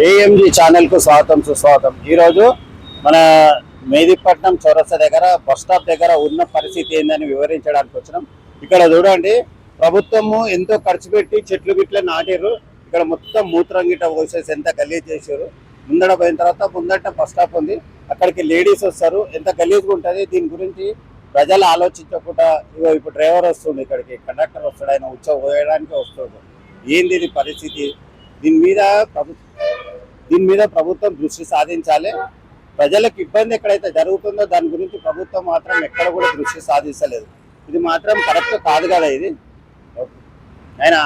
AMG ఛానల్కు స్వాగతం సుస్వాగతం. ఈ రోజు మన మేదిపట్నం చౌరస్తా దగ్గర బస్ స్టాప్ దగ్గర ఉన్న పరిస్థితి ఏందని వివరించడానికి వచ్చినాం. ఇక్కడ చూడండి ప్రభుత్వము ఎంతో ఖర్చు పెట్టి చెట్లు గిట్ల నాటారు ఇక్కడ మొత్తం మూత్రం గిట్ట పోసేసి ఎంత గలీజ్ చేశారు ముందడ పోయిన తర్వాత ముందట బస్ స్టాప్ ఉంది. అక్కడికి లేడీస్ వస్తారు. ఎంత గలీజ్గా ఉంటుంది? దీని గురించి ప్రజలు ఆలోచించకుండా ఇగో ఇప్పుడు డ్రైవర్ వస్తుంది ఇక్కడికి కండక్టర్ వస్తాడు ఆయన ఉత్సవ పోయడానికి వస్తాడు. ఏంది ఇది పరిస్థితి? దీని మీద ప్రభుత్వం దీని మీద ప్రభుత్వం దృష్టి సాధించాలి. ప్రజలకు ఇబ్బంది ఎక్కడైతే జరుగుతుందో దాని గురించి ప్రభుత్వం మాత్రం ఎక్కడ కూడా దృష్టి సాధించలేదు. ఇది మాత్రం కరెక్ట్ కాదు కదా ఇది? ఆయన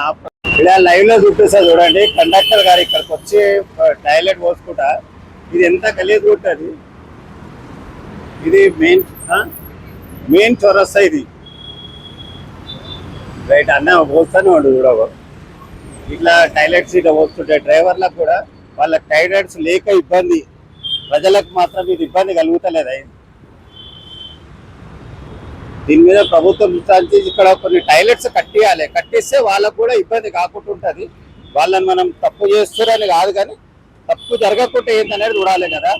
ఇలా లైవ్లో చూపిస్తా చూడండి కండక్టర్ గారు ఇక్కడికి వచ్చి టాయిలెట్ పోసుకుంటా ఇది ఎంత గలీజ్ ఉంటుంది ఇది మెయిన్ మెయిన్ చౌరస్తా ఇది. రైట్ అన్న పోస్తాను వాడు చూడవు? ఇట్లా టాయిలెట్స్ ఇట్లా పోస్తుంటే డ్రైవర్లకు కూడా వాళ్ళ టాయిలెట్స్ లేక ఇబ్బంది. ప్రజలకు మాత్రం ఇది ఇబ్బంది కలుగుతలేదా దీని మీద ప్రభుత్వం విచారించి ఇక్కడ కొన్ని టాయిలెట్స్ కట్టియాలి. కట్టిస్తే వాళ్ళకు కూడా ఇబ్బంది కాకుండా ఉంటుంది. వాళ్ళని మనం తప్పు చేస్తారని కాదు కానీ తప్పు జరగకుండా ఏంటనేది చూడాలి కదా.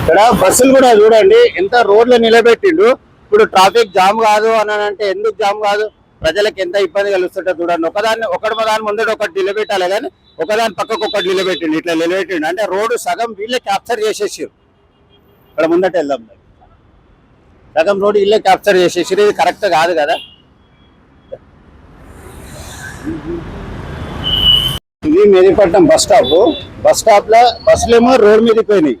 ఇక్కడ బస్సులు కూడా చూడండి ఎంత రోడ్లు నిలబెట్టిండు ఇప్పుడు ట్రాఫిక్ జామ్ కాదు అని అంటే ఎందుకు జామ్ కాదు? ప్రజలకు ఎంత ఇబ్బంది కలుస్తుంటే చూడండి. ఒకదాన్ని ఒకటి దాని ముందర ఒకటి నిలబెట్టాలి కానీ ఒకదాని పక్కకు ఒకటి నిలబెట్టిండు. ఇట్లా నిలబెట్టిండు. అంటే రోడ్డు సగం వీళ్ళే క్యాప్చర్ చేసేసారు ఇక్కడ ముందట వెళ్దాం సగం రోడ్డు వీళ్ళే క్యాప్చర్ చేసేసారు ఇది కరెక్ట్ కాదు కదా? ఇది మెదిపట్నం బస్ స్టాప్. బస్ స్టాప్లో బస్సులేమో రోడ్ మీద పోయినాయి.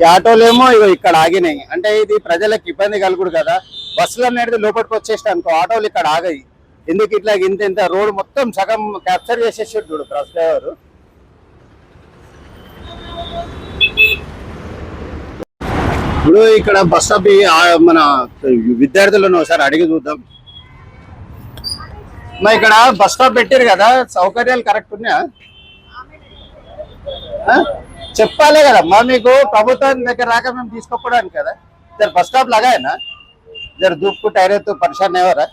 ఈ ఆటోలేమో ఇగో ఇక్కడ ఆగినాయి. అంటే ఇది ప్రజలకు ఇబ్బంది కలుగుడు కదా? బస్సులు అనేది లోపలికి వచ్చేసి అనుకో ఆటోలు ఇక్కడ ఆగాయి. ఎందుకు ఇట్లా ఇంత ఇంత రోడ్ మొత్తం సగం క్యాప్చర్ చేసేసాడు చూడు బస్ డ్రైవర్ ఇప్పుడు ఇక్కడ బస్ స్టాప్ మన విద్యార్థులను ఒకసారి అడిగి చూద్దాం. మా ఇక్కడ బస్ స్టాప్ పెట్టారు కదా సౌకర్యాలు కరెక్ట్ ఉన్నాయా? ఆ? చెప్పాలే కదమ్మా మీకు ప్రభుత్వం దగ్గర రాక మేము తీసుకోపోవడానికి కదా. జర బస్ స్టాప్ లాగా అయినా? జర దూపు టైర్తో పరిశాన్ ఎవరా?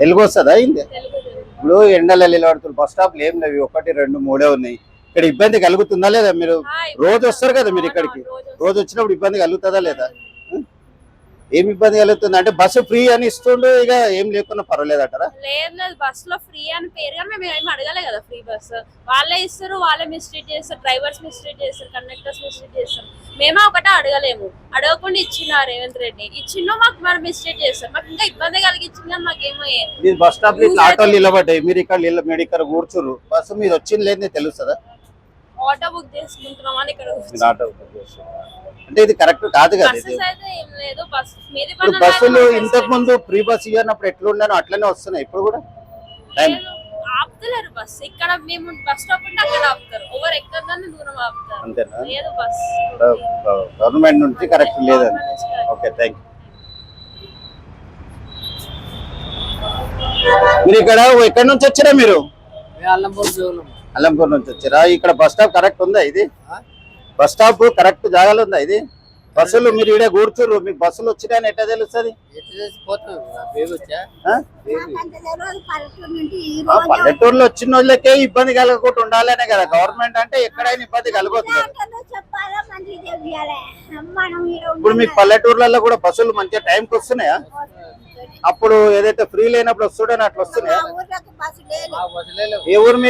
తెలుగు వస్తుందా ఇంది ఇప్పుడు ఎండలో నిలబడుతున్నారు బస్ స్టాప్లు ఏం లేవు. ఒకటి రెండు మూడే ఉన్నాయి. ఇక్కడ ఇబ్బంది కలుగుతుందా లేదా మీరు? రోజు వస్తారు కదా మీరు ఇక్కడికి. రోజు వచ్చినప్పుడు ఇబ్బంది కలుగుతుందా లేదా? ఆ? ఏం ఇబ్బంది కలుగుతుంది? అంటే బస్సు ఫ్రీ అని ఇస్తుండు ఇక ఏం లేకున్నా పర్వాలేదు అంటారా? లేదు లేదు బస్లో ఫ్రీ అని పేరుగా మేము ఏం అడగలే కదా ఫ్రీ బస్. వాళ్ళే ఇస్తారు వాళ్ళే మిస్ట్రీట్ చేస్తారు డ్రైవర్స్ మిస్ట్రీట్ చేస్తారు కండక్టర్స్ మిస్ట్రీట్ చేస్తారు. మేమే ఒకటే అడగలేము. అడగకుండా ఇచ్చిన రేవంత్ రెడ్డి ఇచ్చినో మాకు మరి మిస్ట్రీట్ చేస్తారు. మాకు ఇంకా ఇబ్బంది కలిగించింది కానీ మాకేమో మీరు బస్ స్టాప్ ఆటోలు నిలబడ్డాయి. మీరు ఇక్కడ మీరు ఇక్కడ కూర్చురు బస్సు మీరు వచ్చింది లేని తెలుస్తుందా? ఆటో బుక్ చేసుకుంటున్నాం అని ఇక్కడ మీరు ఆటో అంటే ఇది కరెక్ట్ కాదు కదా ఇది? బస్సెస్ అయితే ఏం లేదు బస్ మీది ఇప్పుడు బస్సులు ఇంతకు ముందు ఫ్రీ బస్ ఇవ్వనప్పుడు ఎట్లుండనో అట్లనే వస్తున్నాయి ఇప్పుడు కూడా? టైం ఆపుతలేరు బస్ ఇక్కడ మేము బస్ స్టాప్ ఉంటే అక్కడ ఆపుతారు. ఓవర్ ఎక్కదని దూరం ఆపుతారు. అంతేనా? లేదు బస్. గవర్నమెంట్ నుంచి కరెక్ట్ లేదని. ఓకే థ్యాంక్ మీరు ఇక్కడ ఎక్కడి నుంచి వచ్చారా మీరు? అల్లంపూర్ జోలం అల్లంపూర్ నుంచి వచ్చారా? ఇక్కడ బస్ స్టాప్ కరెక్ట్ ఉందా ఇది? బస్ స్టాప్ కరెక్ట్ జాగాలో ఉందా ఇది? బస్సులు మీరు ఇక్కడ కూర్చుర్రు మీకు బస్సులు వచ్చినాయని ఎట్లా తెలుస్తుంది? పల్లెటూరులో వచ్చిన వాళ్ళకే ఇబ్బంది కలగకుండా ఉండాలనే కదా. గవర్నమెంట్ అంటే ఎక్కడైనా ఇబ్బంది కలగొద్దు ఇప్పుడు మీకు పల్లెటూర్లలో కూడా బస్సులు మంచిగా టైంకి వస్తున్నాయా? అప్పుడు ఏదైతే ఫ్రీ లేనప్పుడు వస్తుండే అట్లా వస్తున్నాయా? ఏ ఊరు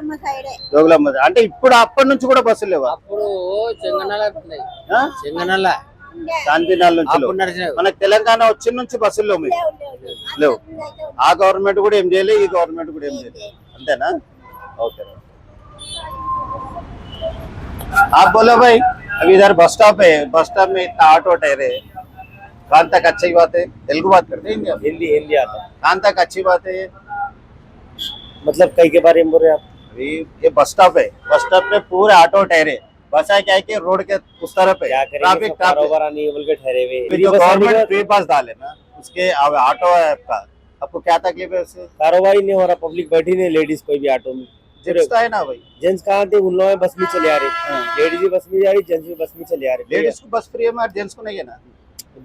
మీది సైడే జోగులమ్మ అంటే ఇప్పుడు అప్పటి నుంచి కూడా బస్సులు లేవా అప్పుడు చెంగనల ఉన్నాయి ఆ? చెంగనల శాంతినాల నుంచి లేవు. అప్పుడు నడిచినాయి మనకు తెలంగాణ వచ్చిన నుంచి బస్సులు లేవు మీకు లేవు ఆ గవర్నమెంట్ కూడా ఏం చేయలేదు ఈ గవర్నమెంట్ కూడా ఏం చేయలేదు అంతేనా ఓకే आप बोलो भाई अभी इधर बस स्टॉप है बस स्टॉप में इतना ऑटो ठहरे कहाँ तक अच्छी बात है तेलुगु बात करते हैं हिंदी हिंदी हिंदी आता है कहाँ तक अच्छी बात है ये मतलब कई के बारे में बोल रहे हैं आप? अभी ये बस स्टॉप है। बस स्टॉप पे पूरे ऑटो ठहरे। बस है क्या है कि रोड के उस तरफ़ है। ट्रैफ़िक कारोबार नहीं बोल के ठहरे हुए तो गवर्नमेंट फ्री बस डाले ना उसके ऑटो है आपका। आपको क्या तकलीफ़ है उससे? कारोबार ही नहीं हो रहा पब्लिक बैठी नहीं लेडीज़ कोई भी ऑटो में। जेंट्स तो है ना भाई। जेंट्स कहाँ थे? उन लोगों बस में चले आ रहे। लेडीज़ भी बस में जा रही जेंट्स भी बस में चले आ रहे। लेडीज़ को बस फ्री है जेंट्स को नहीं है ना?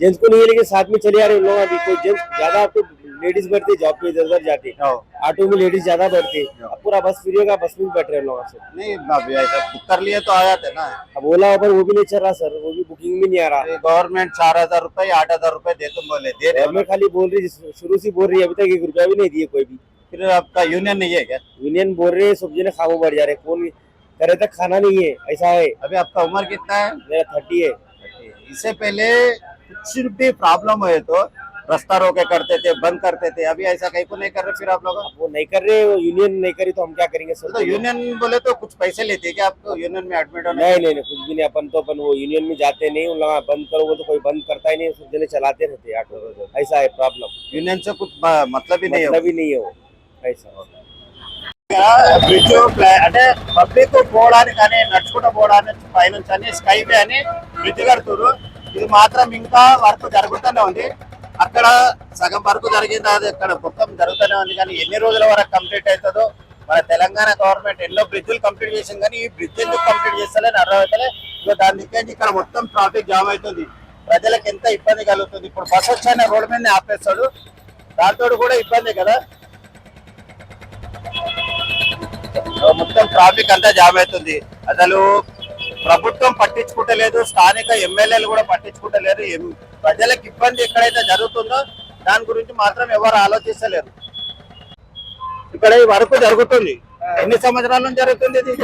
जेंट्स को नहीं है लेकिन साथ में चले आ रहे उन लोग अभी। कोई जेंट्स ज़्यादा आपको लेडीज़ बढ़ती जॉब पे इधर उधर जाती। हाँ। ऑटो में लेडीज़ ज़्यादा बढ़ती अब पूरा बस फ्री होगा बस में भी बैठ रहे लोग नहीं बुक कर लिए तो आ जाते ना। अब ओला उबर वो भी नहीं चल रहा सर वो भी बुकिंग भी नहीं आ रहा। गवर्नमेंट चार हज़ार रूपए आठ हज़ार रूपए दे तुम बोले दे रहे हो ना? खाली बोल रही शुरू से बोल रही है अभी तक एक रुपया भी नहीं दिए कोई भी। फिर आपका यूनियन नहीं है क्या? यूनियन बोल रहे हैं सब जने खामो बढ़ जा रहे हैं। कौन करे तक खाना नहीं है ऐसा है। अभी आपका उम्र कितना है? मेरा थर्टी है। इससे पहले कुछ भी प्रॉब्लम हुए तो रास्ता रोके करते थे बंद करते थे अभी ऐसा कहीं को नहीं कर रहे फिर आप लोग वो नहीं कर रहे वो यूनियन नहीं करी तो हम क्या करेंगे सर तो यूनियन बोले तो कुछ पैसे लेते हैं क्या आपको यूनियन में एडमिट होने नहीं नहीं नहीं कुछ भी नहीं अपन तो अपन वो यूनियन में जाते नहीं उन लोग बंद करो वो तो कोई बंद करता ही नहीं सब जने चलाते रहते हैं ऑटो ऐसा है प्रॉब्लम यूनियन से कुछ ब- मतलब ही नहीं मतलब ही नहीं है वो ऐसा బ్రిడ్జ్ అంటే పబ్లిక్ పోవడానికి కానీ నడుచుకుంటూ పోవడానికి పైనుంచి అని స్కై వే అని బ్రిడ్జ్ కడుతున్నారు ఇది మాత్రం ఇంకా వర్క్ జరుగుతూనే ఉంది అక్కడ సగం వరకు జరిగింది. అది ఇక్కడ మొత్తం జరుగుతూనే ఉంది. కానీ ఎన్ని రోజుల వరకు కంప్లీట్ అవుతుందో మన తెలంగాణ గవర్నమెంట్ ఎన్నో బ్రిడ్జ్లు కంప్లీట్ చేసింది. కానీ ఈ బ్రిడ్జ్ ఎందుకు కంప్లీట్ చేస్తలే అర్థమవుతలే ఇక దాని దగ్గర ఇక్కడ మొత్తం ట్రాఫిక్ జామ్ అవుతుంది. ప్రజలకు ఎంత ఇబ్బంది కలుగుతుంది. ఇప్పుడు బస్ వచ్చాయన రోడ్డు మీద ఆపేస్తాడు. దాంతో కూడా ఇబ్బంది కదా. మొత్తం ట్రాఫిక్ అంతా జామ్ అవుతుంది. అసలు ప్రభుత్వం పట్టించుకుంటలేదు స్థానిక ఎమ్మెల్యేలు కూడా పట్టించుకుంటలేరు ప్రజలకు ఇబ్బంది ఎక్కడైతే జరుగుతుందో దాని గురించి మాత్రం ఎవరు ఆలోచిస్తలేరు ఇక్కడ ఈ వరకు జరుగుతుంది. ఎన్ని సంవత్సరాల నుంచి జరుగుతుంది ఇది?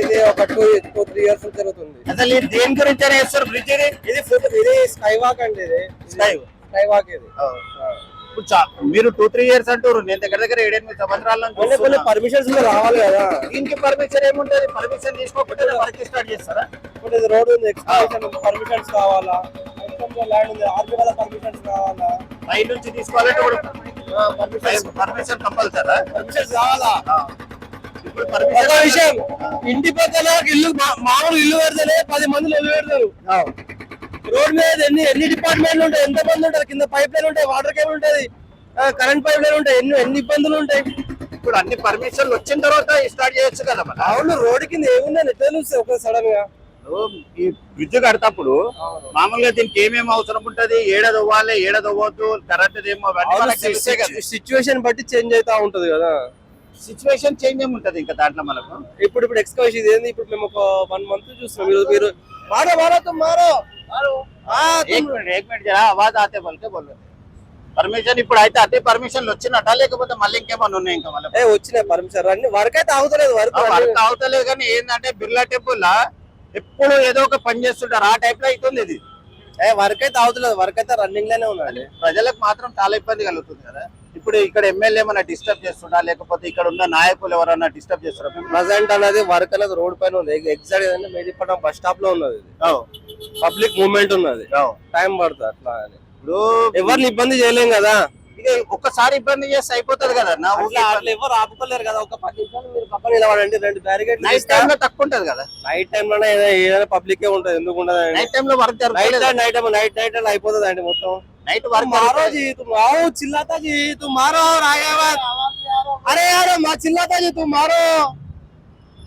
ఇది ఒక టూ టూ త్రీ ఇయర్స్ జరుగుతుంది. అసలు ఇది దేని గురించి వేస్తారు బ్రిడ్జ్ ఇది? ఇది స్కై వాక్ అండి ఇది. Sky. స్కై వాక్ ఇది ఇప్పుడు మీరు టూ త్రీ ఇయర్స్ అంటారు నేను దగ్గర దగ్గర ఏడెనిమిది సంవత్సరాల. పర్మిషన్స్ రావాలి కదా. దీనికి పర్మిషన్ ఏముంటది? పర్మిషన్ తీసుకోకపోతే వర్క్ స్టార్ట్ చేస్తారా? ఇప్పుడు ఇది రోడ్ ఉంది ఎక్స్పాన్షన్ పర్మిషన్స్ కావాలా? ల్యాండ్ ఉంది ఆర్మీ వాళ్ళ పర్మిషన్స్ కావాలా? పై నుంచి తీసుకోవాలంటే ఇప్పుడు పర్మిషన్ కంపల్సరా. పర్మిషన్స్ కావాలా? పర్మిషన్ విషయం ఇంటి పక్కన ఇల్లు మామూలు ఇల్లు పెడతానే పది మందిని ఇల్లు పెడతారు. రోడ్ మీద ఎన్ని ఎన్ని డిపార్ట్మెంట్లు ఉంటాయి? ఎంత మంది ఉంటారు? కింద పైప్ లైన్ ఉంటాయి వాటర్ కేబుల్ ఉంటది కరెంట్ పైప్ లైన్ ఉంటాయి ఎన్ని ఎన్ని ఇబ్బందులు ఉంటాయి? ఇప్పుడు అన్ని పర్మిషన్లు వచ్చిన తర్వాత స్టార్ట్ చేయొచ్చు కదా మన అవును రోడ్ కింద ఏముందని ఎట్లా తెలుస్తాయి ఒక సడన్గా. ఈ బ్రిడ్జ్ కడతప్పుడు మామూలుగా దీనికి ఏమేమి అవసరం ఉంటది? ఏడ తవ్వాలి ఏడ తవ్వద్దు కరెంట్ ఏమో సిచ్యువేషన్ బట్టి చేంజ్ అవుతా ఉంటది కదా. సిచ్యువేషన్ చేంజ్ ఏమి ఉంటది ఇంకా దాంట్లో మనకు ఇప్పుడు ఇప్పుడు ఎక్స్కవేషన్ ఇది ఏంది ఇప్పుడు మేము ఒక వన్ మంత్ చూస్తున్నాం మీరు మీరు మారో మారో తుమ్ మారో ఆ, एक తుమ్- मिनट एक मिनट जरा आवाज आते बोल के बोल పర్మిషన్ ఇప్పుడు అయితే అదే పర్మిషన్ వచ్చినట్ట లేకపోతే మళ్ళీ ఇంకేమన్నా ఉన్నాయి ఇంకా మళ్ళీ ఏ వచ్చినాయి పర్మిషన్ అన్ని వర్క్ అయితే ఆగుతలేదు వర్క్ వర్క్ అవుతలేదు కానీ ఏంటంటే బిర్లా టెంపుల్ లా ఎప్పుడు ఏదో ఒక పని చేస్తుంటారు ఆ టైప్ లో అవుతుంది ఇది ఏ వర్క్ అయితే ఆగుతలేదు వర్క్ అయితే రన్నింగ్ లోనే ఉన్నది ప్రజలకు మాత్రం చాలా ఇబ్బంది కలుగుతుంది కదా ఇప్పుడు ఇక్కడ ఎమ్మెల్యే ఏమైనా డిస్టర్బ్ చేస్తున్నా లేకపోతే ఇక్కడ ఉన్న నాయకులు ఎవరైనా డిస్టర్బ్ మిమ్మల్ని? ప్రజెంట్ అనేది వర్క్ అనేది రోడ్ పైన ఉంది. ఎగ్జాక్ట్ ఏదంటే మేదిపట్నం బస్ స్టాప్లో ఉన్నది పబ్లిక్ మూవ్మెంట్ ఉన్నది. టైం పడుతుంది అట్లా అని. ఇప్పుడు ఎవరిని ఇబ్బంది చేయలేం కదా. ఇక ఒక్కసారి ఇబ్బంది చేస్తే అయిపోతుంది కదా? నా అట్లా ఎవరు ఆపుకోలేరు కదా. ఒక పది నిమిషాలు మీరు పక్కన నిలబడండి. రెండు బ్యారికేడ్ నైట్ టైం లో తక్కువ ఉంటది కదా? నైట్ టైం లోనే ఏదైనా- పబ్లిక్ ఉంటుంది. ఎందుకు ఉండదు? నైట్ టైం లో work night night time night night అయిపోతుంది అండి మొత్తం. నైట్ तुम వర్క్ मारो जी तुम आओ चिल्लाता जी तुम मारो और आगे बात अरे यार मा चिल्लाता जी तुम मारो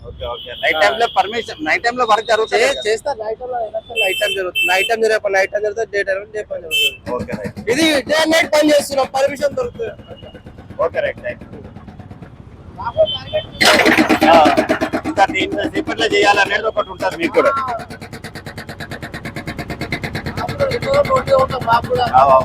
ఓకే ఓకే నైట్ టైం లో పర్మిషన్ నైట్ టైం లో వర్క్ జరుగుతుంది కదా? చేస్తా నైట్ నైట్ టైం జరుగుతుంది నైట్ టైం జరిగే నైట్ టైం జరుగుతుంది డే టైం డే పని జరుగుతుంది ఓకే రైట్ ఇది డే నైట్ పని చేస్తున్నాం పర్మిషన్ దొరుకుతుంది ఓకే రైట్ రైట్ ఇంకా ఇంత సేపట్లో చేయాలనేది ఒకటి ఉంటుంది మీకు కూడా రోడ్డు ఉంటాం మాకు కూడా ఆ, ఆ.